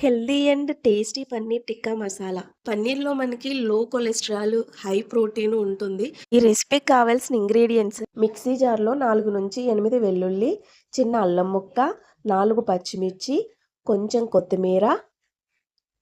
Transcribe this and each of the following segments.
Healthy and tasty paneer tikka masala. పన్నీర్‌లో మనకి లో cholesterol, high protein ఉంటుంది. ఈ రెసిపీకి కావాల్సిన ఇంగ్రీడియెంట్స్ మిక్సీ జార్‌లో 4-8 వెల్లుల్లి, చిన్న అల్లం ముక్క, 4 పచ్చిమిర్చి, కొంచెం కొత్తిమీర,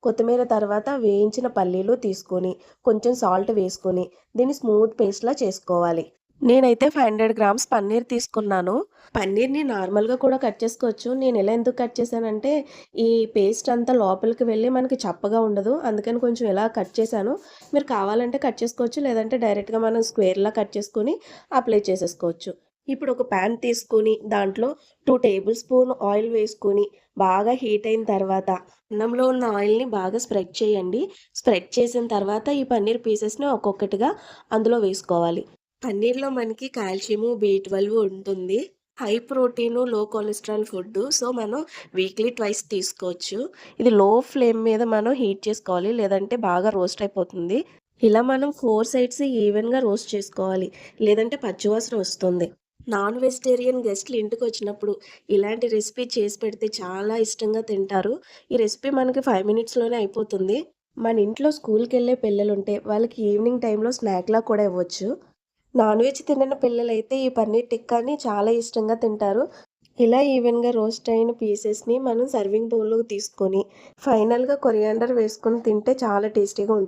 కొత్తిమీర తర్వాత వేయించిన పల్లీలు తీసుకొని, కొంచెం సాల్ట్ వేసుకొని, దీన్ని స్మూత్ పేస్ట్‌లా చేసుకోవాలి. నేనైతే 500 గ్రామ్స్ పన్నీర్ తీసుకున్నాను. పన్నీర్‌ని నార్మల్‌గా కూడా కట్ చేసుకోవచ్చు. నేను ఇలా ఎందుకు కట్ చేశానంటే, ఈ పేస్ట్ అంతా లోపలికి వెళ్ళి మనకి చప్పగా ఉండదు. అందుకని కొంచెం ఇలా కట్ చేశాను. మీరు కావాలంటే కట్ చేసుకోవచ్చు. లేదంటే డైరెక్ట్‌గా మనం స్క్వేర్‌లా కట్ చేసుకొని అప్లై చేసేసుకోవచ్చు. ఇప్పుడు ఒక పాన్ తీసుకొని, దాంట్లో టూ టేబుల్ స్పూన్ ఆయిల్ వేసుకొని, బాగా హీట్ అయిన తర్వాత అన్నంలో ఉన్న ఆయిల్‌ని బాగా స్ప్రెడ్ చేయండి. స్ప్రెడ్ చేసిన తర్వాత ఈ పన్నీర్ పీసెస్‌ని ఒక్కొక్కటిగా అందులో వేసుకోవాలి. పన్నీర్‌లో మనకి కాల్షియము, బి12 ఉంటుంది. High protein, low cholesterol food so, మనం వీక్లీ ట్వైస్ తీసుకోవచ్చు. ఇది లో ఫ్లేమ్ మీద మనం హీట్ చేసుకోవాలి. లేదంటే బాగా రోస్ట్ అయిపోతుంది. ఇలా మనం ఫోర్ సైడ్స్ ఈవెన్‌గా రోస్ట్ చేసుకోవాలి. లేదంటే పచ్చివాసన వస్తుంది. నాన్ వెజిటేరియన్ గెస్ట్‌లు ఇంటికి వచ్చినప్పుడు ఇలాంటి రెసిపీ చేసి పెడితే చాలా ఇష్టంగా తింటారు. ఈ రెసిపీ మనకి ఫైవ్ మినిట్స్‌లోనే అయిపోతుంది. మన ఇంట్లో స్కూల్కి వెళ్ళే పిల్లలుంటే వాళ్ళకి ఈవినింగ్ టైంలో స్నాక్‌లా కూడా ఇవ్వచ్చు. నాన్ వెజ్ తినని పిల్లలైతే ఈ పన్నీర్ టిక్కాని చాలా ఇష్టంగా తింటారు. ఇలా ఈవెన్‌గా రోస్ట్ అయిన పీసెస్‌ని మనం సర్వింగ్ బౌల్‌లోకి తీసుకొని, ఫైనల్‌గా కొరియాండర్ వేసుకొని తింటే చాలా టేస్టీగా ఉంటుంది.